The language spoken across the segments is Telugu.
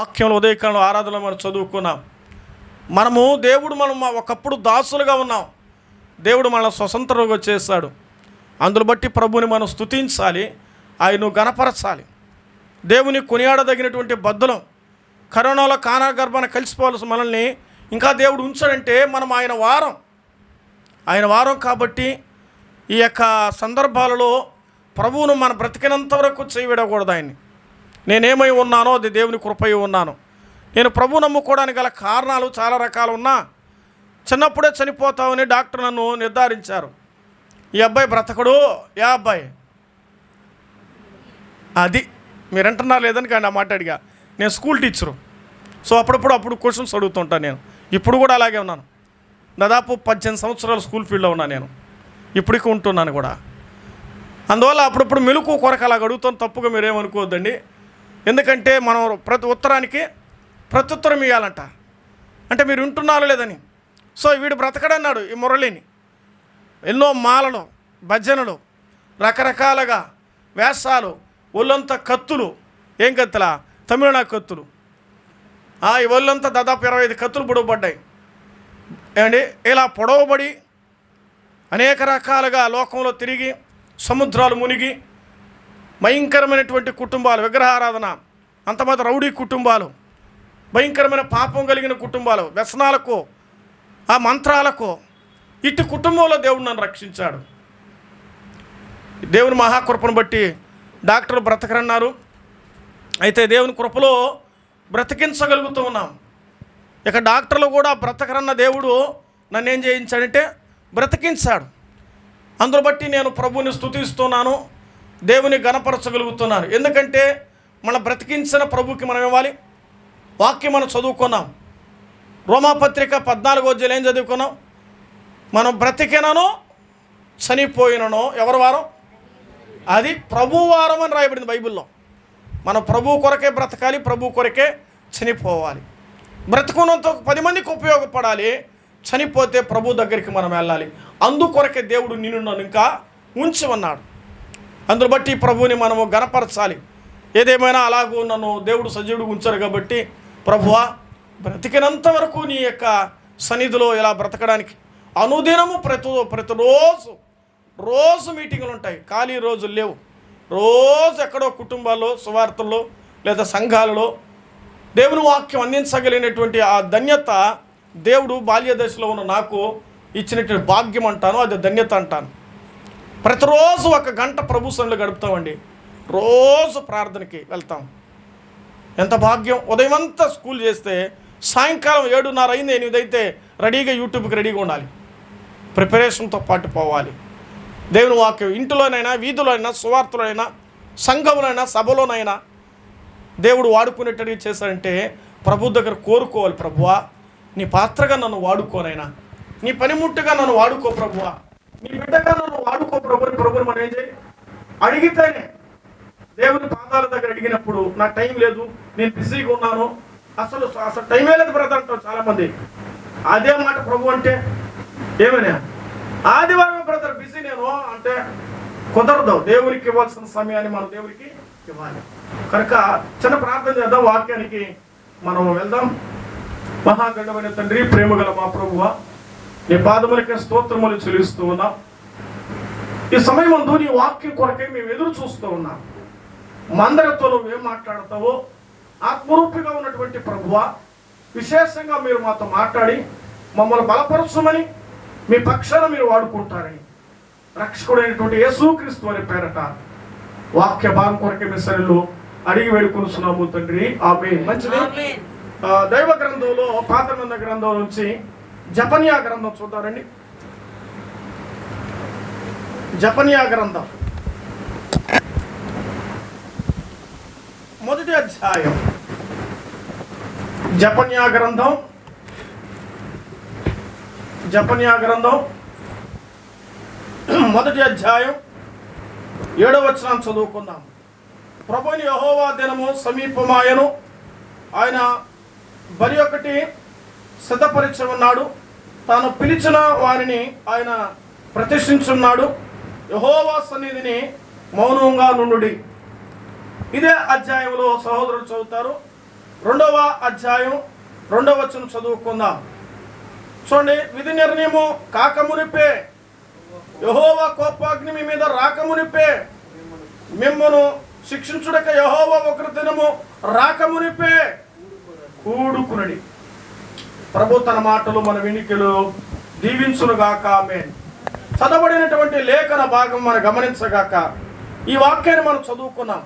వాక్యంలో ఉదయకాలంలో ఆరాధనలో మనం చదువుకున్నాం. మనము దేవుడు మనం ఒకప్పుడు దాసులుగా ఉన్నాం. దేవుడు మన స్వతంత్రంగా చేశాడు. అందును బట్టి ప్రభుని మనం స్తుతించాలి. ఆయన్ను గణపరచాలి. దేవుని కొనియాడదగినటువంటి బద్దలం కరోనాలో కానాగర్భాన కలిసిపోవాల్సి కలిసిపోవాల్సిన మనల్ని ఇంకా దేవుడు ఉంచాడంటే మనం ఆయన వారం. ఆయన వారం కాబట్టి ఈ యొక్క సందర్భాలలో ప్రభువును మన బ్రతికినంత వరకు చేయవిడకూడదు ఆయన్ని. నేనేమై ఉన్నానో అది దేవుని కృపై ఉన్నాను. నేను ప్రభు నమ్ముకోవడానికి గల కారణాలు చాలా రకాలు ఉన్నా చిన్నప్పుడే చనిపోతామని డాక్టర్ నన్ను నిర్ధారించారు. ఈ అబ్బాయి బ్రతకడు ఏ అబ్బాయి? అది మీరు అంటున్నారు లేదని కానీ ఆ మాట అడిగా. నేను స్కూల్ టీచరు. సో అప్పుడప్పుడు అప్పుడు క్వశ్చన్స్ అడుగుతుంటాను నేను. ఇప్పుడు కూడా అలాగే ఉన్నాను. దాదాపు పద్దెనిమిది సంవత్సరాలు స్కూల్ ఫీల్డ్లో ఉన్నాను నేను. ఇప్పటికీ ఉంటున్నాను కూడా. అందువల్ల అప్పుడప్పుడు మెలకు కొరకు అలాగ అడుగుతాను. తప్పుగా మీరేమనుకోవద్దండి. ఎందుకంటే మనం ప్రతి ఉత్తరానికి ప్రత్యుత్తరం ఇవ్వాలంట అంటే మీరు వింటున్నారో లేదని. సో వీడు బ్రతకడన్నాడు ఈ మురళిని. ఎన్నో మాలలు భజనలు రకరకాలుగా వేషాలు ఒళ్ళంతా కత్తులు. ఏం కత్తుల? తమిళనాడు కత్తులు. ఆ, ఈ ఒళ్ళంతా దాదాపు ఇరవై ఐదు కత్తులు పొడవబడ్డాయి ఏమండి? ఇలా పొడవబడి అనేక రకాలుగా లోకంలో తిరిగి సముద్రాలు మునిగి భయంకరమైనటువంటి కుటుంబాలు విగ్రహారాధన అంతమంది రౌడీ కుటుంబాలు భయంకరమైన పాపం కలిగిన కుటుంబాలు వ్యసనాలకు ఆ మంత్రాలకు ఇటు కుటుంబంలో దేవుడు నన్ను రక్షించాడు. దేవుని మహాకృపను బట్టి డాక్టర్ బ్రతకరన్నారు. అయితే దేవుని కృపలో బ్రతికించగలుగుతూ ఉన్నాం. ఇక డాక్టర్లు కూడా బ్రతకరన్న దేవుడు నన్ను ఏం చేయించాడంటే బ్రతికించాడు. అందును బట్టి నేను ప్రభుని స్తుతిస్తున్నాను. దేవుని గణపరచగలుగుతున్నాను ఎందుకంటే మన బ్రతికించిన ప్రభుకి మనం ఇవ్వాలి. వాక్యం మనం చదువుకున్నాం. రోమాపత్రిక పద్నాలుగో అధ్యాయం ఏం చదువుకున్నాం? మనం బ్రతికినను చనిపోయినను ఎవరి వారం? అది ప్రభువారం అని రాయబడింది బైబిల్లో. మన ప్రభు కొరకే బ్రతకాలి ప్రభు కొరకే చనిపోవాలి. బ్రతుకున్నంత పది మందికి ఉపయోగపడాలి. చనిపోతే ప్రభు దగ్గరికి మనం వెళ్ళాలి. అందుకొరకే దేవుడు నిన్ను నన్ను ఇంకా ఉంచి ఉన్నాడు. అందును బట్టి ప్రభువుని మనము గనపరచాలి ఏదేమైనా అలాగూ నన్ను దేవుడు సజీవుడు ఉంచారు కాబట్టి ప్రభువా బ్రతికినంత వరకు నీ యొక్క సన్నిధిలో ఇలా బ్రతకడానికి అనుదినము ప్రతి ప్రతిరోజు రోజు మీటింగులు ఉంటాయి. ఖాళీ రోజులు లేవు. రోజు ఎక్కడో కుటుంబాల్లో సువార్తల్లో లేదా సంఘాలలో దేవుని వాక్యం అందించగలిగినటువంటి ఆ ధన్యత దేవుడు బాల్య దశలో ఉన్న నాకు ఇచ్చినటువంటి భాగ్యం అంటాను అది ధన్యత అంటాను. ప్రతిరోజు ఒక గంట ప్రభు సన్లు గడుపుతామండి. రోజు ప్రార్థనకి వెళ్తాం. ఎంత భాగ్యం ఉదయం అంతా స్కూల్ చేస్తే సాయంకాలం ఏడున్నర అయింది ఎనిమిది అయితే రెడీగా యూట్యూబ్కి రెడీగా ఉండాలి. ప్రిపరేషన్తో పాటు పోవాలి. దేవుని వాక్యం ఇంటిలోనైనా వీధిలోనైనా సువార్తలోనైనా సంఘంలోనైనా సభలోనైనా దేవుడు వాడుకునేటట్టు చేశాడంటే ప్రభు దగ్గర కోరుకోవాలి ప్రభువా. నీ పాత్రగా నన్ను వాడుకోనైనా నీ పనిముట్టుగా నన్ను వాడుకో ప్రభువా. నీ బిడ్డగా నన్ను వాడుకో ప్రభుని ప్రభుని మనం ఏం చేయి? అడిగితేనే దేవుని పాదాల దగ్గర అడిగినప్పుడు నాకు టైం లేదు నేను బిజీగా ఉన్నాను అసలు అసలు టైమే లేదు బ్రదర్ అంటారు చాలా మంది అదే మాట ప్రభు అంటే ఏమన్నా ఆదివారం బ్రదర్ బిజీ నేను అంటే కుదరదు దేవునికి ఇవ్వాల్సిన సమయాన్ని మనం దేవునికి ఇవ్వాలి. కనుక చిన్న ప్రార్థన చేద్దాం వాక్యానికి మనం వెళ్దాం. మహాగండమైన తండ్రి ప్రేమ గల మా ప్రభువా నీ పాదములకి స్తోత్రములు చెల్లిస్తూ ఉన్నాం. ఈ సమయం అందు నీ వాక్యం కొరకై మేము ఎదురు చూస్తూ ఉన్నాం. మందరితో నువ్వేం మాట్లాడతావో ఆత్మరూపిగా ఉన్నటువంటి ప్రభువ విశేషంగా మీరు మాతో మాట్లాడి మమ్మల్ని బలపరచమని మీ పక్షాన మీరు వాడుకుంటారని. రక్షకుడైనటువంటి యేసుక్రీస్తు అని పేరట వాక్య భాగం కొరకే మీ సరిలో అడిగి వేడుకొనుస్తున్నాము తండ్రి. ఆమె మంచిది దైవ గ్రంథంలో పాత గ్రంథం నుంచి జపనియా గ్రంథం చూద్దారండి జపనియా గ్రంథం. మొదటి అధ్యాయం. జపన్యా గ్రంథం. జపన్యా గ్రంథం. మొదటి అధ్యాయం. ఏడవ వచనం చదువుకుందాం. ప్రభుని యహోవా దినము సమీపమాయను. ఆయన బరి ఒకటి సిద్ధపరిచి ఉన్నాడు. తాను పిలిచిన వారిని ఆయన ప్రతిష్ఠించున్నాడు. యహోవా సన్నిధిని మౌనంగా నుండుడి. ఇదే అధ్యాయంలో సహోదరులు చదువుతారు. రెండవ అధ్యాయం రెండవ వచనం చదువుకుందాం. చూడండి విధి నిర్ణయము కాకమునిపే యహోవా కోపాగ్ని మీ మీద రాకమునిపే మిమ్మను శిక్షించుడక యహోవా ఒకరి దినము రాకమునిపే కూడుకునడి. ప్రభు తన మాటలు మన వినికిలు దీవించునుగాక ఆమె చదవబడినటువంటి లేఖన భాగం మనం గమనించగాక ఈ వాక్యాన్ని మనం చదువుకున్నాం.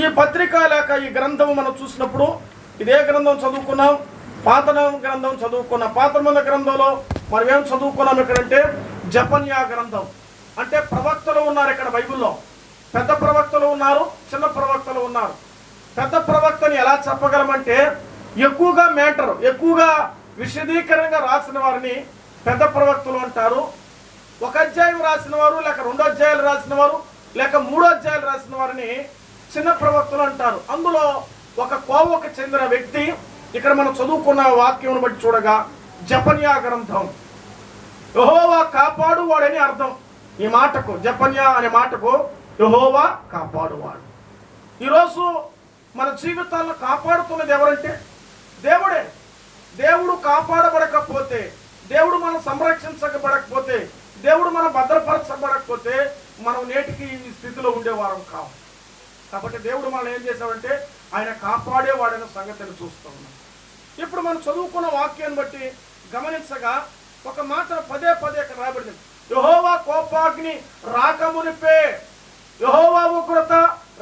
ఈ పత్రిక లేక ఈ గ్రంథం మనం చూసినప్పుడు ఇదే గ్రంథం చదువుకున్నాం పాత గ్రంథం చదువుకున్నాం. పాత మంద గ్రంథంలో మనం ఏం చదువుకున్నాం ఇక్కడంటే జపన్యా గ్రంథం. అంటే ప్రవక్తలు ఉన్నారు ఇక్కడ బైబిల్లో. పెద్ద ప్రవక్తలు ఉన్నారు చిన్న ప్రవక్తలు ఉన్నారు. పెద్ద ప్రవక్తని ఎలా చెప్పగలమంటే ఎక్కువగా మ్యాటర్ ఎక్కువగా విశదీకరణగా రాసిన వారిని పెద్ద ప్రవక్తలు అంటారు. ఒక అధ్యాయం రాసిన వారు లేక రెండు అధ్యాయాలు రాసిన వారు లేక మూడో అధ్యాయాలు రాసిన వారిని చిన్న ప్రవక్తలు అంటారు. అందులో ఒక కోవకు చెందిన వ్యక్తి ఇక్కడ మనం చదువుకున్న వాక్యం బట్టి చూడగా జపన్యా గ్రంథం. యహోవా కాపాడువాడని అర్థం. ఈ మాటకు జపన్యా అనే మాటకు యహోవా కాపాడువాడు. ఈరోజు మన జీవితాలను కాపాడుతున్నది ఎవరంటే దేవుడే. దేవుడు కాపాడబడకపోతే దేవుడు మనం సంరక్షించబడకపోతే దేవుడు మనం భద్రపరచబడకపోతే మనం నేటికి ఈ స్థితిలో ఉండేవారం కావు కాబట్టి దేవుడు మనం ఏం చేశామంటే ఆయన కాపాడేవాడైన సంగతిని చూస్తూ ఉన్నాం ఇప్పుడు మనం చదువుకున్న వాక్యాన్ని బట్టి గమనించగా ఒక మాట పదే పదే ఇక్కడ రాబడింది యహోవా కోపాగ్ని రాకమునిపే యహోవా ఉగ్రత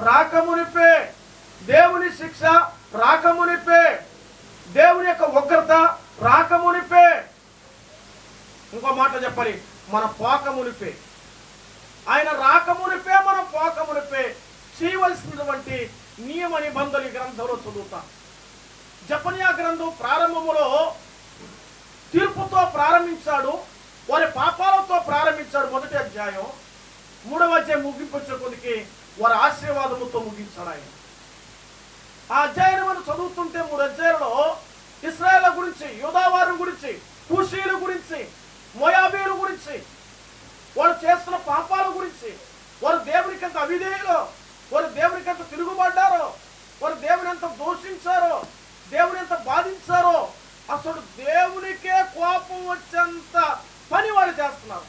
రాకమునిపే దేవుని శిక్ష రాకమునిపే దేవుని యొక్క ఉగ్రత రాకమునిపే. ఇంకో మాట చెప్పాలి మన పోకమునిపే. ఆయన రాకమునిపే మనం పోకమునిపే. చేయవలసినటువంటి నియమ నిబంధనలు గ్రంథంలో చదువుతాం. జపనియా గ్రంథం ప్రారంభములో తీర్పుతో ప్రారంభించాడు వారి పాపాలతో ప్రారంభించాడు మొదటి అధ్యాయం. మూడవ అధ్యాయం ముగింపు వచ్చే కొద్దికి వారి ఆశీర్వాదముతో ముగించాడు ఆయన. ఆ అధ్యాయనం చదువుతుంటే మూడు అధ్యాయంలో ఇస్రాయల్ గురించి యోధావారి గురించి కూషీల గురించి మోయాబీల గురించి వారు చేస్తున్న పాపాల గురించి వారు దేవునికి ఎంత అవిధేయులో వారు దేవునికి ఎంత తిరుగుబడ్డారో వారు దేవుని ఎంత దూషించారో దేవుని ఎంత బాధించారో అసలు దేవునికే కోపం వచ్చేంత పని వాళ్ళు చేస్తున్నారు.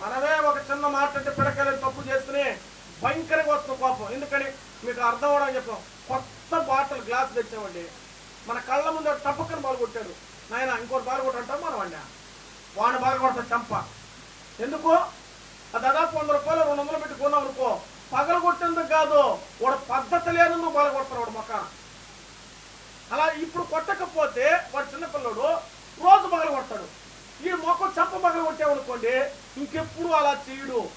మనమే ఒక చిన్న మాట అంటే పిడకలు తప్పు చేస్తేనే భయంకరంగా వస్తున్న కోపం. ఎందుకని? మీకు అర్థం అవడం చెప్పాం. కొత్త బాటిల్ గ్లాస్ తెచ్చామండి. మన కళ్ళ ముందు టపక్కన బాగా కొట్టాడు. నాయన ఇంకోటి బాగా కొట్టంటాం మనం అండి వాడిని బాగా కొడతాడు చంప. ఎందుకు? ఆ దాదాపు వంద రూపాయలు రెండు వందలు పెట్టి కొన్నాం అనుకో. పగలు కొట్టేందుకు కాదు వాడు పద్ధతి లేనందుకు బాగా కొడతాడు వాడు మొక్క అలా ఇప్పుడు కొట్టకపోతే వాడు చిన్నపిల్లడు రోజు పగల కొడతాడు. ఈ మొక్క చంప పగలు కొట్టామనుకోండి ఇంకెప్పుడు అలా చేయడు.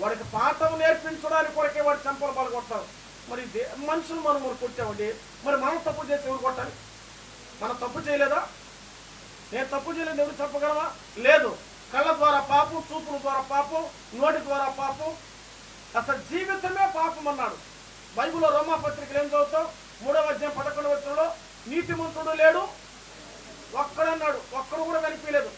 వాడికి పాఠం నేర్పించడానికి కొరకే వాడు చంపలు పగల కొడతాడు. మరి దే- మనుషులు మనం మనం కొట్టామండి. మరి మనం తప్పు చేసి ఎవరు కొట్టాలి? మనం తప్పు చేయలేదా? నేను తప్పు చేయలేదు ఎవరు చెప్పగలవా? లేదు. కళ్ళ ద్వారా పాపం చూపుల ద్వారా పాపం నోటి ద్వారా పాపం. అసలు జీవితమే పాపం అన్నాడు. బైబిల్లో రోమా పత్రికలు ఏం చదువుతాం మూడవ అధ్యాయం పదకొండు వచ్చంలో నీతిమంతుడు లేడు ఒక్కడన్నాడు ఒక్కడు కూడా కనిపించలేదు.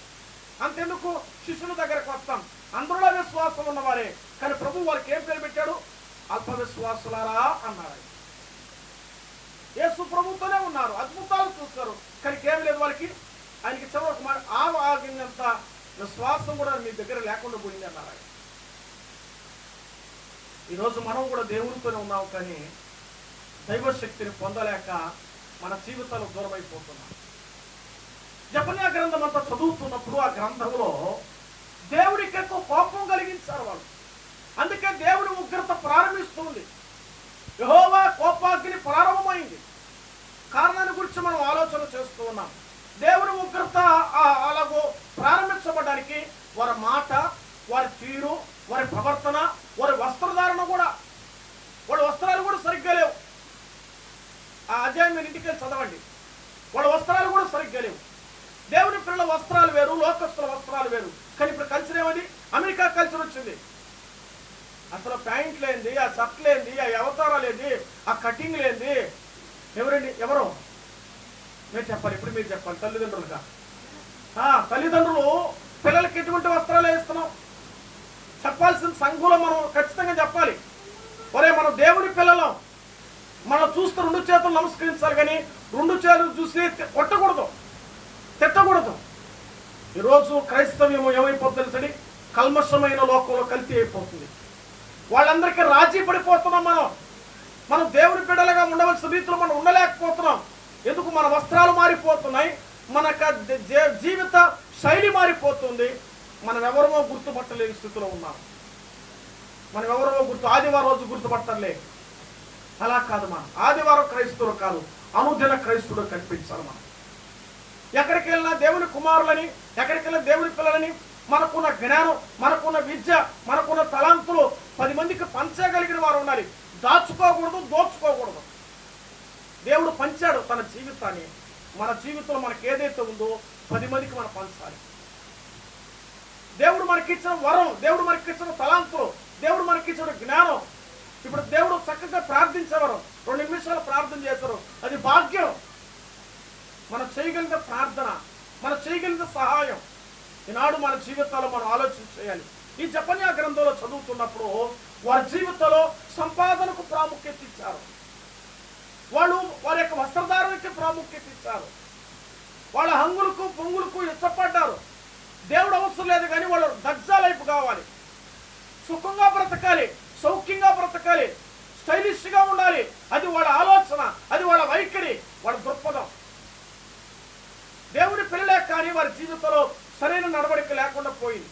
అంతెందుకు? శిష్యుల దగ్గరకు వస్తాం. అందరిలో విశ్వాసం ఉన్నవారే. కానీ ప్రభు వారికి ఏం పేరు పెట్టాడు? అల్ప విశ్వాసులారా అన్నాడు యేసు ప్రభుతోనే ఉన్నారు. అద్భుతాలు చూస్తారు. కానీ ఏం లేదు వాళ్ళకి. ఆయనకి చివరికి ఆ ఆగినంత విశ్వాసం కూడా మీ దగ్గర లేకుండా పోయింది అన్నారు ఆయన. ఈరోజు మనం కూడా దేవునితోనే ఉన్నాం కానీ దైవశక్తిని పొందలేక మన జీవితాలు దూరమైపోతున్నాం. జపన్యా గ్రంథం అంతా చదువుతున్నప్పుడు ఆ గ్రంథంలో దేవుడికి ఎక్కువ కోపం కలిగించారు వాళ్ళు. అందుకే దేవుడి ఉగ్రత ప్రారంభిస్తుంది. యహోవా కోపాగ్ని ప్రారంభమైంది. కారణాన్ని గురించి మనం ఆలోచన చేస్తూ ఉన్నాం. దేవుని ఉగ్రత అలాగో ప్రారంభించబడడానికి వారి మాట వారి తీరు వారి ప్రవర్తన వారి వస్త్రధారణ కూడా వాళ్ళ వస్త్రాలు కూడా సరిగ్గా లేవు. ఆ అధ్యాయం మీరు ఇంటికి చదవండి. వాళ్ళ వస్త్రాలు కూడా సరిగ్గా లేవు. దేవుని పిల్లల వస్త్రాలు వేరు లోకస్తుల వస్త్రాలు వేరు. కానీ ఇప్పుడు కల్చర్ ఏమది అమెరికా కల్చర్ వచ్చింది. అసలు ప్యాంట్ ఏంది ఆ షర్ట్ లేంది ఆ అవతారాలు ఏంది ఆ కటింగ్ లేంది ఎవరండి? ఎవరు? మీరు చెప్పాలి ఇప్పుడు మీరు చెప్పాలి తల్లిదండ్రులుగా. ఆ, తల్లిదండ్రులు పిల్లలకి ఎటువంటి వస్త్రాలు వేస్తున్నాం? చెప్పాల్సిన సంఘంలో మనం ఖచ్చితంగా చెప్పాలి. ఒరే మనం దేవుని పిల్లలం. మనం చూస్తే రెండు చేతులు నమస్కరించాలి కానీ రెండు చేతులు చూసి కొట్టకూడదు తిట్టకూడదు. ఈరోజు క్రైస్తవ్యం ఏమైపోతుంది తెలుసండి కల్మషమైన లోకంలో కల్తీ అయిపోతుంది. వాళ్ళందరికీ రాజీ పడిపోతున్నాం మనం. మనం దేవుని బిడ్డలుగా ఉండవలసిన రీతిలో మనం ఉండలేకపోతున్నాం. ఎందుకు? మన వస్త్రాలు మారిపోతున్నాయి. మన జీవిత శైలి మారిపోతుంది. మనం ఎవరమో గుర్తుపట్టలేని స్థితిలో ఉన్నాం. మనం ఎవరమో గుర్తు ఆదివారం రోజు గుర్తుపట్టలే అలా కాదు మనం. ఆదివారం క్రైస్తవులు కాదు అనుదిన క్రైస్తుడు కనిపించాలి మనం. ఎక్కడికి వెళ్ళినా దేవుని కుమారులని ఎక్కడికి వెళ్ళినా దేవుని పిల్లలని మనకున్న జ్ఞానం మనకున్న విద్య మనకున్న తలాంతులు పది మందికి పంచగలిగిన వారు ఉండాలి. దాచుకోకూడదు దోచుకోకూడదు. దేవుడు పంచాడు తన జీవితాన్ని. మన జీవితంలో మనకి ఏదైతే ఉందో పది మందికి మనం పంచాలి. దేవుడు మనకిచ్చిన వరం దేవుడు మనకిచ్చిన తలాంతులు దేవుడు మనకిచ్చిన జ్ఞానం. ఇప్పుడు దేవుడు చక్కగా ప్రార్థించేవారు రెండు నిమిషాలు ప్రార్థన చేశారు. అది భాగ్యం. మనం చేయగలిగిన ప్రార్థన మనం చేయగలిగిన సహాయం. ఈనాడు మన జీవితాల్లో మనం ఆలోచన చేయాలి. ఈ జపన్యా గ్రంథంలో చదువుతున్నప్పుడు వారి జీవితంలో సంపాదనకు ప్రాముఖ్యత ఇచ్చారు. వాళ్ళు వారి యొక్క వస్త్రధారణకి ప్రాముఖ్యత ఇచ్చారు. వాళ్ళ హంగులకు పొంగులకు ఇష్టపడ్డారు దేవుడు అవసరం లేదు కానీ వాళ్ళు దర్జా లైఫ్ కావాలి. సుఖంగా బ్రతకాలి సౌఖ్యంగా బ్రతకాలి స్టైలిష్గా ఉండాలి. అది వాళ్ళ ఆలోచన అది వాళ్ళ వైఖరి వాళ్ళ దృక్పథం. దేవుడి పిల్లలే కానీ వారి జీవితంలో సరైన నడవడిక లేకుండా పోయింది.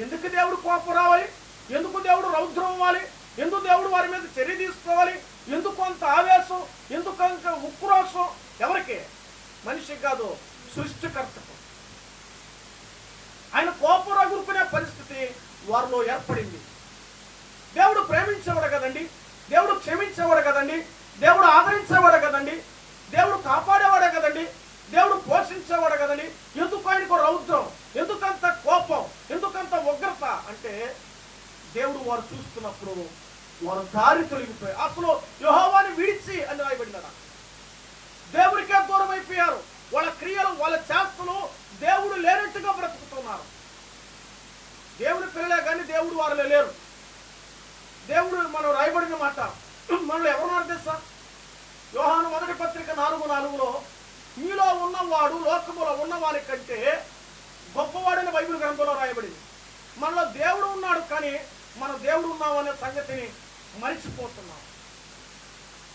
ఎందుకు దేవుడు కోపం రావాలి? ఎందుకు దేవుడు రౌద్రం అవ్వాలి? ఎందుకు దేవుడు వారి మీద చర్య తీసుకోవాలి? ఎందుకు అంత ఆవేశం? ఎందుకు అంత ఉక్రోషం? ఎవరికి? మనిషి కాదు సృష్టికర్తకు. ఆయన కోపం రగులుకునే పరిస్థితి వారిలో ఏర్పడింది. దేవుడు ప్రేమించేవాడు కదండి. దేవుడు క్షమించేవాడు కదండి. దేవుడు ఆదరించేవాడు కదండి. దేవుడు కాపాడేవాడే కదండి. దేవుడు పోషించేవాడు కదండి. ఎందుకు ఆయనకు రౌద్రం. ఎందుకంత కోపం. ఎందుకంత ఉగ్రత. అంటే దేవుడు వారు చూస్తున్నప్పుడు వారు దారి తొలగిపోయారు. అసలు యెహోవాని విడిచి అని రాయబడినారా దేవుడికే దూరం అయిపోయారు. వాళ్ళ క్రియలు వాళ్ళ చేష్టలు దేవుడు లేనట్టుగా బ్రతుకుతున్నారు. దేవుడి పిల్లలే కానీ దేవుడు వారిలో లేరు. దేవుడు మనం రాయబడిన మాట. మనల్ని ఎవరు తెలుసా? యోహాను మొదటి పత్రిక నాలుగు నాలుగులో మీలో ఉన్నవాడు లోకములో ఉన్నవాని కంటే గొప్పవాడని బైబిల్ గ్రంథంలో రాయబడింది. మనలో దేవుడు ఉన్నాడు కానీ మన దేవుడు ఉన్నామనే సంగతిని మరిచిపోతున్నాం.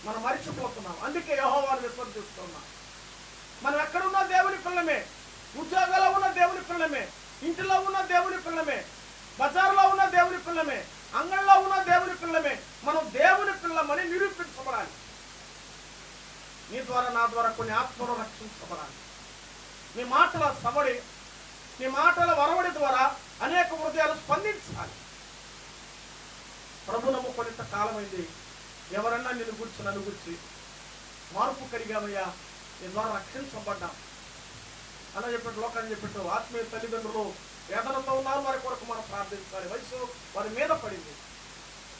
మనం మరిచిపోతున్నాం. అందుకే యహోవాను విశ్వసిస్తున్నాం. మనం ఎక్కడున్నా దేవుని పిల్లమే ఉద్యోగాల్లో ఉన్న దేవుని పిల్లమే ఇంటిలో ఉన్న దేవుని పిల్లమే బజార్లో ఉన్న దేవుని పిల్లమే అంగళ్ళలో ఉన్న దేవుని పిల్లమే మనం దేవుని పిల్లమని నిరూపించబడాలి. నీ ద్వారా నా ద్వారా కొన్ని ఆత్మలు రక్షించబడాలి. నీ మాటల సవడి నీ మాటల వరవడి ద్వారా అనేక హృదయాలు స్పందించాలి. ప్రభు నమ్ముకొనింత కాలమైంది. ఎవరన్నా నిన్ను గురించి నన్ను గురించి మార్పు కలిగామయ్యా నీ ద్వారా రక్షించబడ్డాం. అలా చెప్పినట్టు లోకాన్ని చెప్పినట్టు ఆత్మీయ తల్లిదండ్రులు వేదనతో ఉన్నారు వారి కొరకు మనం ప్రార్థించాలి. వయసు వారి మీద పడింది.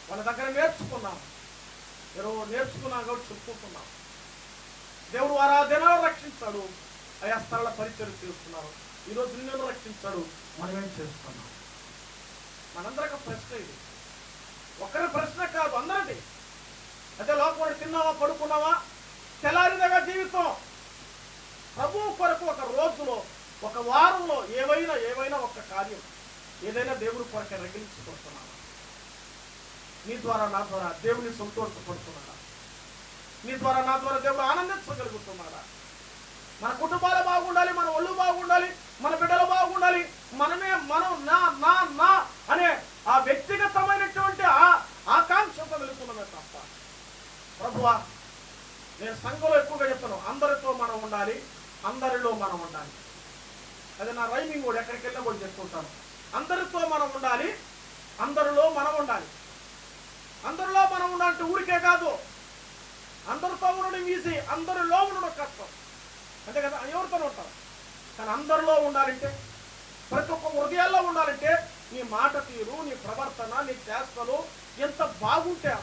వాళ్ళ దగ్గర నేర్చుకున్నాం. ఈరోజు నేర్చుకున్నాం కాబట్టి చెప్పుకుంటున్నాం. దేవుడు వారు ఆ దినాలు రక్షించాడు. ఆయా స్థలాల పరిచయం చేస్తున్నారు. ఈరోజు నిన్ను రక్షించాడు. మనం ఏం చేస్తున్నాం? మనందరికి ప్రశ్న ఇది. ఒకరి ప్రశ్న కాదు అందరిది. అదే లోపల తిన్నావా పడుకున్నావా? తెల్లారిదగా జీవితం. ప్రభు కొరకు ఒక రోజులో ఒక వారంలో ఏవైనా ఏవైనా ఒక కార్యం ఏదైనా దేవుడి కొరకు రగిలించుకుంటున్నావా నీ ద్వారా నా ద్వారా దేవుని సంతోషపడుతున్నాడా నీ ద్వారా నా ద్వారా దేవుడు ఆనందించగలుగుతున్నాడా? మన కుటుంబాలు బాగుండాలి మన ఒళ్ళు బాగుండాలి మన బిడ్డలు బాగుండాలి మనమే మనం నా నా నా అనే ఆ వ్యక్తిగతమైనటువంటి ఆ ఆకాంక్షతో వెళుతున్నామే తప్ప. ప్రభువా నేను సంఘంలో ఎక్కువగా చెప్తాను అందరితో మనం ఉండాలి అందరిలో మనం ఉండాలి. అది నా రైమింగ్ కూడా ఎక్కడికి వెళ్ళినా కూడా చెప్పుకుంటాను అందరితో మనం ఉండాలి అందరిలో మనం ఉండాలి. అందరిలో మనం ఉండాలంటే ఊరికే కాదు అందరితో ఉండడం ఈజీ అందరిలో ఉండడం కష్టం. అంతే కదా? ఎవరితో ఉంటారు. కానీ అందరిలో ఉండాలంటే ప్రతి ఒక్క హృదయాల్లో ఉండాలంటే నీ మాట తీరు నీ ప్రవర్తన నీ చేష్టలు ఎంత బాగుంటే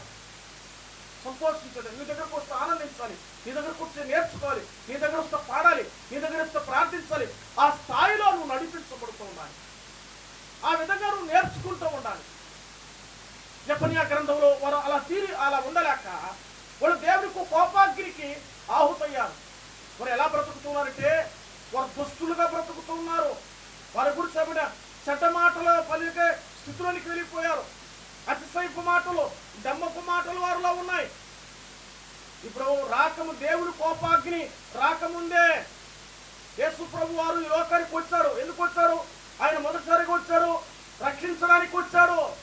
సంతోషించడం. నీ దగ్గరకు వస్తే ఆనందించాలి. నీ దగ్గరకు వస్తే నేర్చుకోవాలి. నీ దగ్గర వస్తే పాడాలి. నీ దగ్గర వస్తే ప్రార్థించాలి. ఆ స్థాయిలో నువ్వు నడిపించబడుతూ ఉండాలి. ఆ విధంగా నువ్వు నేర్చుకుంటూ ఉండాలి. జపనియా గ్రంథంలో వారు అలా తీరి అలా ఉండలేక వాళ్ళు దేవుడికి కోపాగ్నికి ఆహుతయ్యారు. వారు ఎలా బ్రతుకుతున్నారంటే వారు దుస్తులుగా బ్రతుకుతున్నారు. వారి గురించి ఏమైనా చెడ్డ మాటలు పలికే స్థితిలోనికి వెళ్ళిపోయారు. అతిశయపు మాటలు దమ్మపు మాటలు వారిలో ఉన్నాయి. ఇప్పుడు రాకము దేవుడి కోపాగ్ని రాకముందే యేసు ప్రభు వారు ఈ లోకానికి వచ్చారు. ఎందుకు వచ్చారు? ఆయన మొదటిసారిగా వచ్చారు. రక్షించడానికి వచ్చారు.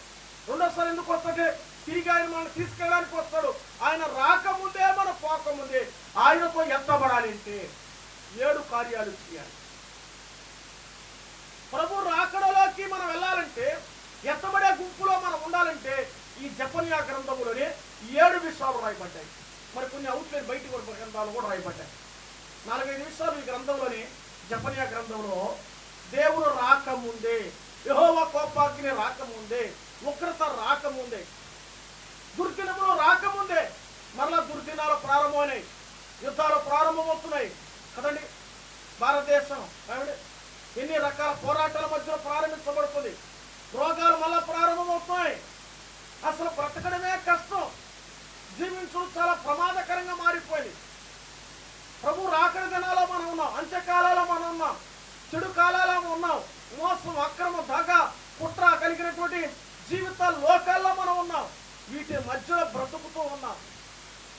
రెండోసారి ఎందుకు వస్తే తిరిగి ఆయన మనం తీసుకెళ్ళడానికి వస్తాడు. ఆయన రాకముందే మన పోకముందే ఆయనతో ఎత్తబడాలి అంటే ఏడు కార్యాలు చేయాలి. ప్రభు రాకడలోకి మనం వెళ్ళాలంటే ఎత్తబడే గుంపులో మనం ఉండాలంటే ఈ జపనియా గ్రంథములోనే ఏడు విషయాలు రాయబడ్డాయి. మరి కొన్ని అవుట్లైన్ బయటి గ్రంథాలు కూడా రాయబడ్డాయి. నాలుగైదు విషయాలు ఈ గ్రంథంలోని జపనియా గ్రంథంలో దేవుడు రాకముందే యహోవ కోపాగ్ని రాకముందే ఉగ్రత రాకముందే దుర్దినములు రాకముందే మరలా దుర్దినాలు ప్రారంభమైనాయి. యుద్ధాలు ప్రారంభమవుతున్నాయి. కదండి? భారతదేశం ఏమండి? ఎన్ని రకాల పోరాటాల మధ్యలో ప్రారంభించబడుతుంది? రోగాలు మళ్ళా ప్రారంభమవుతున్నాయి. అసలు బ్రతకడమే కష్టం. జీవించడం చాలా ప్రమాదకరంగా మారిపోయింది. ప్రభు రాకడ దినాల మనం ఉన్నాం. అంత్యకాలాల్లో మనం ఉన్నాం. చెడు కాలాల్లో మనం ఉన్నాం మోసం అక్రమ దగ కుట్ర కలిగినటువంటి జీవిత లోకాల్లో మనం ఉన్నాం వీటి మధ్యలో బ్రతుకుతూ ఉన్నాం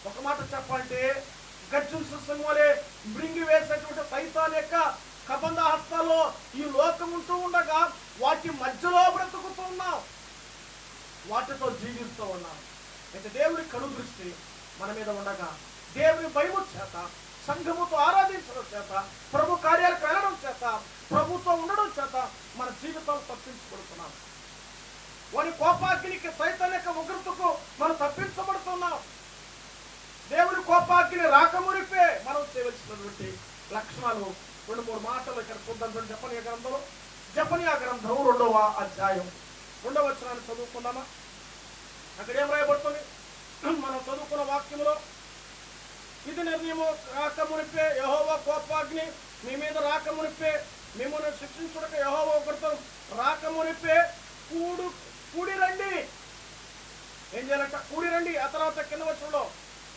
ఒక మాట చెప్పాలంటే గర్జున సుసం వలె మృంగి వేసేటువంటి సైతాన్ యొక్క కబంధ హస్తాల్లో ఈ లోకం ఉంటూ ఉండగా వాటి మధ్యలో బ్రతుకుతూ ఉన్నాం వాటితో జీవిస్తూ ఉన్నాం అయితే దేవుని కను దృష్టి మన మీద ఉండగా దేవుని భయము చేత సంఘముతో ఆరాధించడం చేత ప్రభు కార్యాలకు వెళ్ళడం చేత ప్రభుతో ఉండడం చేత మన జీవితాలు తప్పించుకుంటున్నాం. వారి కోపాగ్నికి సైతం యొక్క ఉగ్రతకు మనం తప్పించబడుతున్నాం. దేవుని కోపాగ్ని రాకమురిపే మనం చేయవలసినటువంటి లక్షణాలు రెండు మూడు మాటలు ఇక్కడ చూద్దాం జపనీయ గ్రంథంలో జపనీయ గ్రంథం రెండవ అధ్యాయం. రెండవ వచనాన్ని చదువుకుందామా? అక్కడ ఏం రాయబడుతుంది? మనం చదువుకున్న వాక్యంలో ఇది నిర్ణయము. రాకమునిపే యహోవ కోపాగ్ని మీ మీద రాకమునిపే మిమ్మల్ని శిక్షించుడక యహోవ ఒకరితం రాకమునిపే కూడు కూడి రండి ఏం చేయాలంట? కూడి రండి ఆ తర్వాత కింద వచ్చంలో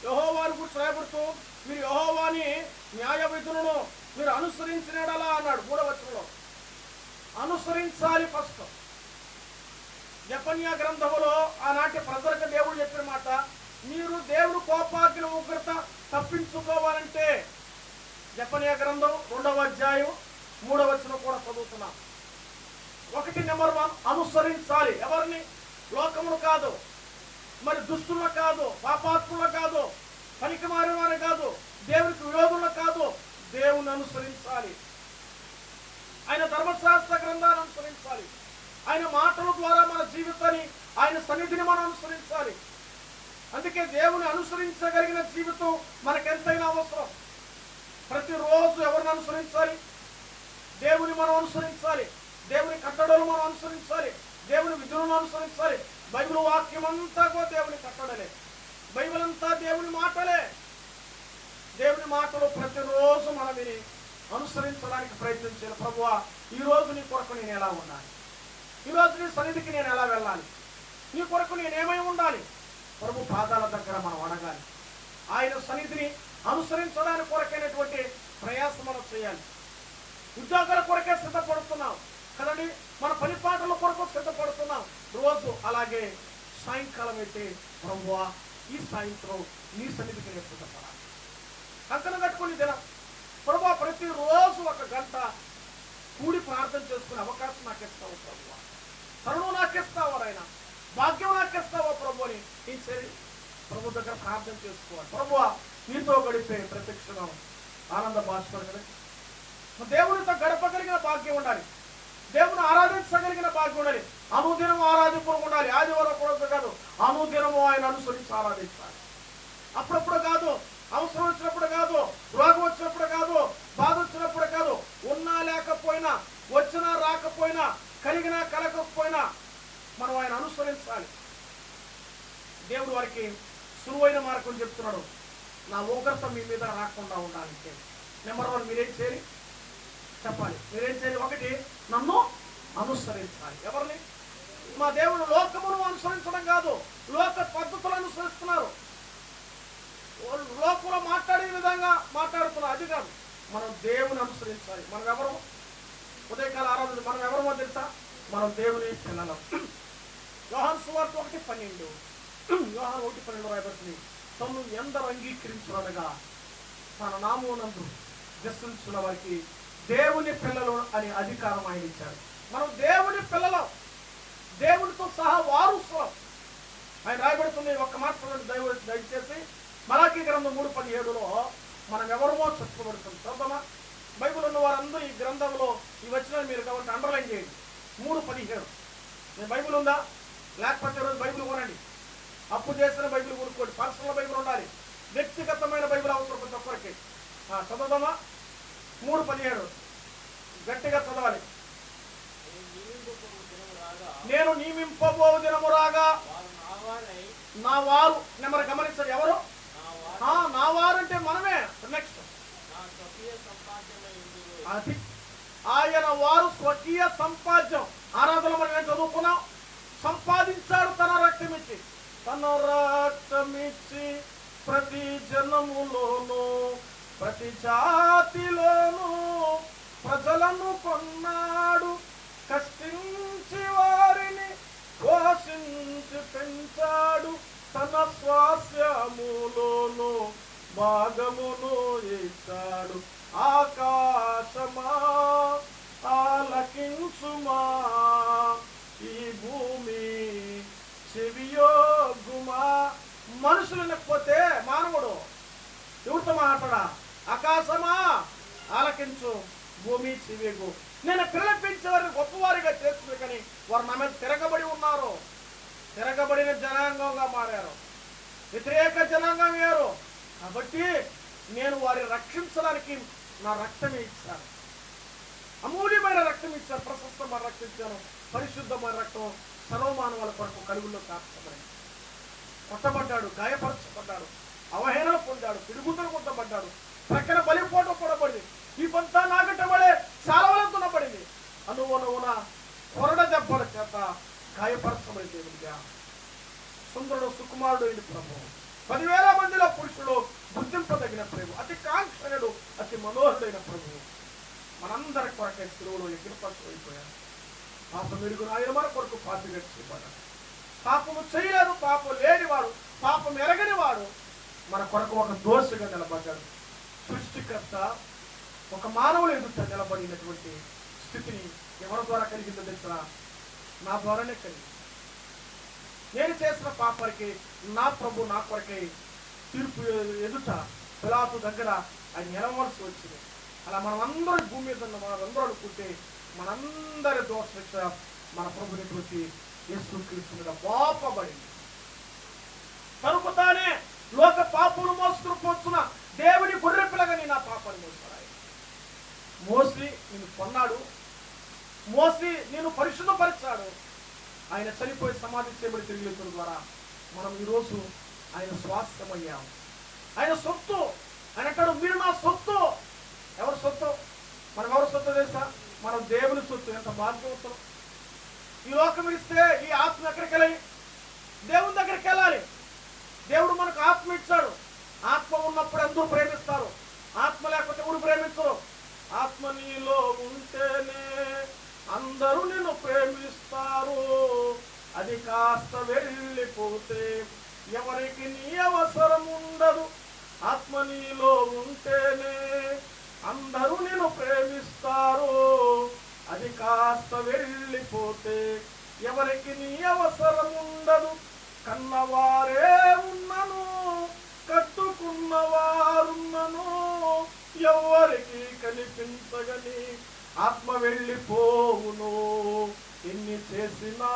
యహోవాని గురించి రాయబడుతూ మీరు యహోవాని న్యాయ విధులను మీరు అనుసరించినడలా అన్నాడు. మూడవ అనుసరించాలి ఫస్ట్. జపన్యా గ్రంథములో ఆనాటి ప్రజలకు దేవుడు చెప్పిన మాట మీరు దేవుడు కోపాగ్ని ఉగ్రత తప్పించుకోవాలంటే జపనీయ గ్రంథం రెండవ అధ్యాయం మూడవ కూడా చదువుతున్నాం. ఒకటి నెంబర్ వన్ అనుసరించాలి. ఎవరిని? లోకములు కాదు మరి దుష్టులు కాదు పాపాత్ములు కాదు పనికి మారిన వారిని కాదు దేవునికి విరోధులను కాదు దేవుని అనుసరించాలి ఆయన ధర్మశాస్త్ర గ్రంథాన్ని అనుసరించాలి ఆయన మాటల ద్వారా మన జీవితాన్ని ఆయన సన్నిధిని మనం అనుసరించాలి. అందుకే దేవుని అనుసరించగలిగిన జీవితం మనకెంతైనా అవసరం. ప్రతిరోజు ఎవరిని అనుసరించాలి? దేవుని మనం అనుసరించాలి. దేవుని కట్టడలు మనం అనుసరించాలి. దేవుని విధులను అనుసరించాలి. బైబిల్ వాక్యం అంతా కూడా దేవుని కట్టడలే. బైబిల్ అంతా దేవుని మాటలే. దేవుని మాటలు ప్రతిరోజు మనం విని అనుసరించడానికి ప్రయత్నం చేయాలి ప్రభువా ఈ రోజు నీ కొరకు నేను ఎలా ఉన్నాను? ఈ రోజు నీ సన్నిధికి నేను ఎలా వెళ్ళాలి? నీ కొరకు నేనేమై ఉండాలి? ప్రభు పాదాల దగ్గర మనం అడగాలి. ఆయన సన్నిధిని అనుసరించడానికి కొరకైనటువంటి ప్రయాసం మనం చేయాలి. ఉద్యోగాల కొరకే సిద్ధపడుతున్నాం. కదండి? మన పని పాటల కొరకు సిద్ధపడుతున్నాం. రోజు అలాగే సాయంకాలం అయితే ప్రభువా ఈ సాయంత్రం నీ సన్నిధికి నేను సిద్ధపడాలి. కంకణం కట్టుకుని దినం. ప్రభా ప్రతిరోజు ఒక గంట కూడి ప్రార్థన చేసుకునే అవకాశం నాకు ఇస్తావు ప్రభు తరుణం నాకు ఇస్తావా ఆయన భాగ్యం నాకు ఇస్తావా ప్రభు అని ఏం ప్రభు దగ్గర ప్రార్థన చేసుకోవాలి. ప్రభు నీతో గడిపే ప్రత్యక్షం ఆనంద భాస్కర్ కదా దేవునితో గడపగలిగిన భాగ్యం ఉండాలి. దేవుని ఆరాధించగలిగిన భాగ్యం ఉండాలి. అనుదినం ఆరాధింపులు ఉండాలి. ఆదివారం కూడా కాదు అనుదినము ఆయన అనుసరించి ఆరాధించాలి. అప్పుడప్పుడు కాదు అవసరం వచ్చినప్పుడు కాదు రోగం వచ్చినప్పుడు కాదు బాధ వచ్చినప్పుడు కాదు ఉన్నా లేకపోయినా వచ్చినా రాకపోయినా కలిగినా కలగకపోయినా మనం ఆయన అనుసరించాలి. దేవుడు వారికి సులువైన మార్గం చెప్తున్నాడు. నా ఓకర్త మీ మీద రాకుండా ఉండాలంటే నెంబర్ వన్ మీరేం చేయాలి? చెప్పాలి. మీరేం చేయాలి? ఒకటి నన్ను అనుసరించాలి. ఎవరిని? మా దేవుడు లోకమును అనుసరించడం కాదు లోక పద్ధతులు అనుసరిస్తున్నారు. లోకంలో మాట్లాడే విధంగా మాట్లాడుతున్నారు. అది కాదు మనం దేవుని అనుసరించాలి. మనం ఎవరు ఉదయకాల ఆరాధన మనం ఎవరమో తెలుసా? మనం దేవుని పిల్లలం. యోహాన్ సువార్త ఒకటి పన్నెండు. యోహాన్ ఒకటి పన్నెండు రాయబడుతుంది. తను ఎందరు అంగీకరించునగా తన నామోనందు విశ్వసించిన వారికి దేవుని పిల్లలు అనే అధికారం ఆయన ఇచ్చారు మనం దేవుని పిల్లలు. దేవునితో సహా వారుస్తున్నాం ఆయన రాయబడుతుంది ఒక్క మాట దైవ దయచేసి మలాఖీ గ్రంథం మూడు పదిహేడులో మనం ఎవరమో చెప్పబడుతుంది. చదువుమా బైబిల్ ఉన్న వారందరూ ఈ గ్రంథంలో ఈ వచ్చిన మీరు కాబట్టి అండర్లైన్ చేయండి. మూడు పదిహేడు. బైబుల్ బైబిల్ ఉందా? లేకపోతే రోజు బైబిల్ కొనండి. అప్పు చేసిన బైబిల్ కొనుక్కోండి. పర్సనల్ బైబిల్ ఉండాలి. వ్యక్తిగతమైన బైబిల్ అవసరం ప్రతి ఒక్కరికి. చదువుదామా? మూడు పదిహేడు. గట్టిగా చదవాలి. నేను నియమింపబో దినము రాగా నా వారు నెంబర్ గమనించండి. ఎవరు? నా వారు అంటే మనమే. నెక్స్ట్ అది. ఆయన వారు స్వకీయ సంపాద్యం. ఆరాధన మనం చదువుకున్నాం. సంపాదించాడు తన రక్తమిచ్చి తన రక్తమిచ్చి ప్రతి జనములోను ప్రతి జాతిలోను ప్రజలను కొన్నాడు. కష్టించి వారిని పోషించి పెంచాడు. తన స్వాస్యములోను భాగమును ఇచ్చాడు. ఆకాశమా ఆలకించుమా ఈ భూమి చెవియోగుమా మనుషులు లేకపోతే మానవుడు ఎవరితో మాట్లాడా ఆకాశమా? ఆలకించు. భూమి చెవిగు. నేను పిల్లపించే వారిని గొప్పవారిగా చేస్తుంది కానీ వారు నా మీద తిరగబడి ఉన్నారు. తిరగబడిన జనాంగంగా మారారు. వ్యతిరేక జనాంగం వేరు కాబట్టి నేను వారిని రక్షించడానికి నా రక్తమే ఇచ్చాను. అమూల్యమైన రక్తం ఇచ్చాను. ప్రశస్తమైన రక్తం ఇచ్చాను. పరిశుద్ధమైన రక్తం సర్వమానవాల కొరకు కలుగుల్లో కాల్చబడింది కొట్టబడ్డాడు గాయపరచబడ్డాడు అవహేళన పొందాడు పిడుగుతలు కొట్టబడ్డాడు ప్రక్కన బలిపోట పడబడింది ఈ పంతా నాగటబడే సాలవలంతునబడింది అనువనువున కొరడ దెబ్బల చేత గాయపరచబడి దేవుడిగా సుందరుడు సుకుమారుడు అయిన ప్రభు పదివేల మందిలో పురుషుడు గుర్తింపదగిన ప్రభు అతి కాంక్షణుడు అతి మనోహరుడైన ప్రభు. మనందరి కొరకే తెలుగులో ఎగిరిపరచబడిపోయాడు. పాపం ఎరుగును ఆయన మన కొరకు పాపిగా చేయబడ్డాడు పాపము చేయలేదు పాపం లేనివాడు పాపం ఎరగని వాడు మన కొరకు ఒక దోషగా నిలబడ్డాడు. సృష్టికర్త ఒక మానవుల ఎదుట నిలబడినటువంటి స్థితిని ఎవరి ద్వారా కలిగిందో తెలిసిన నా ద్వారానే కలిగింది. నేను చేసిన పాపరికి నా ప్రభు నా కొరకై తీర్పు ఎదుట పిలాతు దగ్గర ఆయన నిలవలసి వచ్చింది. అలా మనం అందరం భూమి మీద ఉన్న మనందరూ అనుకుంటే మనందరి దోష మన ప్రభునటువంటి యేసు క్రీస్తు మీద కోపబడింది కనుక తానే లోక పాపను మోసుకుని పోతున్న దేవుని గొర్రె పిల్లగా నేను నా పాపాన్ని మోసాడు మోసి నేను కొన్నాడు. మోసి నేను పరిశుద్ధపరిచాడు. ఆయన చనిపోయి సమాధి చేయబడి తిరిగి ద్వారా మనం ఈరోజు ఆయన స్వాస్థ్యమయ్యాం. ఆయన సొత్తు. ఆయన అంటాడు మీరు నా సొత్తు. ఎవరు సొత్తు? మనం ఎవరు సొత్తు తెలుసా? మనం దేవుని సొత్తు. ఎంత భాగ్యవంతం ఈ లోకం ఇస్తే ఈ ఆత్మ ఎక్కడికి వెళ్ళాలి? దేవుని దగ్గరికి వెళ్ళాలి. దేవుడు మనకు ఆత్మ ఇచ్చాడు. ఆత్మ ఉన్నప్పుడు అందరూ ప్రేమిస్తారు ఆత్మ లేకపోతే ఎవరు ప్రేమించరు ఆత్మ నీలో ఉంటేనే అందరూ నిన్ను ప్రేమిస్తారు అది కాస్త వెళ్ళిపోతే ఎవరికి నీ అవసరం ఉండదు ఆత్మ నీలో ఉంటేనే అందరూ నిన్ను ప్రేమిస్తారు అది కాస్త వెళ్ళిపోతే ఎవరికి నీ అవసరం ఉండదు కన్నవారే ఉన్నను కట్టుకున్నవారున్నను ఎవరికి కనిపించగని ఆత్మ వెళ్ళిపోవును ఎన్ని చేసినా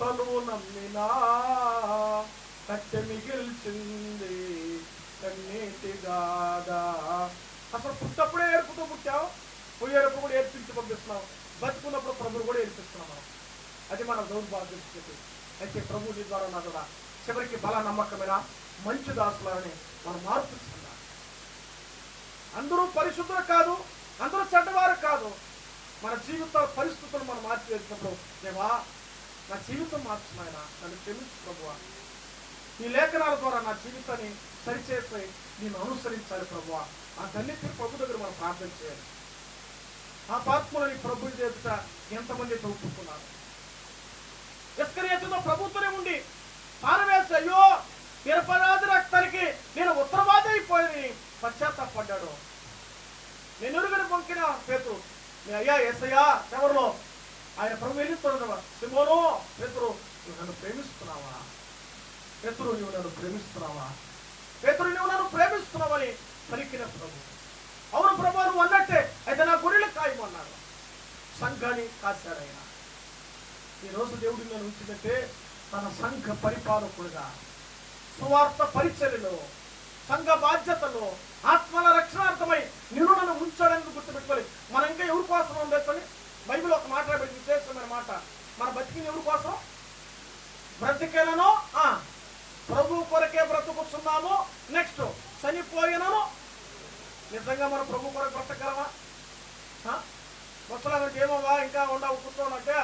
తను నమ్మినా కట్టె మిగిల్చింది దాదా అసలు పుట్టప్పుడే ఏర్పుతూ పుట్టావు? పోయేటప్పుడు కూడా ఏర్పించి పంపిస్తున్నావు. బతుకున్నప్పుడు ప్రభులు కూడా ఏర్పిస్తున్నాం మనం. అది మన దౌర్భాగ్యం స్థితి అయితే ప్రభు నీ ద్వారా నా కూడా చివరికి బల నమ్మకమైన మంచి దాసులని మనం మార్పు చెందాలి అందరూ పరిశుద్ధులు కాదు అందరూ చెడ్డవారు కాదు. మన జీవిత పరిస్థితులు మనం మార్చి వేసినప్పుడు దేవా నా జీవితం మార్చున్నాయన నన్ను క్షమించు ప్రభువా. ఈ లేఖనాల ద్వారా నా జీవితాన్ని సరిచేసి నేను అనుసరించాలి ప్రభు ఆ తల్లికి ప్రభు దగ్గర మనం ప్రార్థన చేయాలి. ఆ పాత్మలని ప్రభు చేత ఎంతమంది తోపుకున్నారు ఇస్కరియతుతో ప్రభుత్వమే ఉండి పారవేసి అయ్యో నిరపరాధి రక్తానికి నేను ఉత్తరవాది అయిపోయి పశ్చాత్తాపడ్డాడు. నేను ఎరుగుని పొంకిన పేతురు మీ అయ్యా ఎస్ఐయా ఎవరిలో? ఆయన ప్రభు వెళ్ళిస్తున్నారు సిమోను పేతురు నువ్వు నన్ను ప్రేమిస్తున్నావా? పేతురు నువ్వు నన్ను ప్రేమిస్తున్నావా? పేతురు నువ్వు నన్ను ప్రేమిస్తున్నావని పలికిన ప్రభు. అవును ప్రభు నువ్వు అన్నట్టే అయితే నా గొర్రెలు కాయమన్నాడు సంఘాన్ని కాశాడు ఆయన ఈ రోజు దేవుడు నన్ను ఉంచినట్టే తన సంఘ పరిపాలకుడుగా సువార్త పరిచర్యలో సంఘ బాధ్యతలో ఆత్మల రక్షణార్థమై నిన్ను నన్ను ఉంచాడని గుర్తుపెట్టుకోవాలి మనం ఇంకా ఎవరి కోసం ఉండొచ్చని బైబిల్ ఒక మాట పెట్టి విశేషమైన మాట. మన బతికిన ఎవరి కోసం బ్రతికేలను? ఆ, ప్రభు కొరకే బ్రతుకుతున్నాము. నెక్స్ట్ చనిపోయినను. నిజంగా మనం ప్రభు కొరకు బ్రతకగలమా? ముసలామంటే ఏమోవా ఇంకా ఉండవు కూర్చోనంటే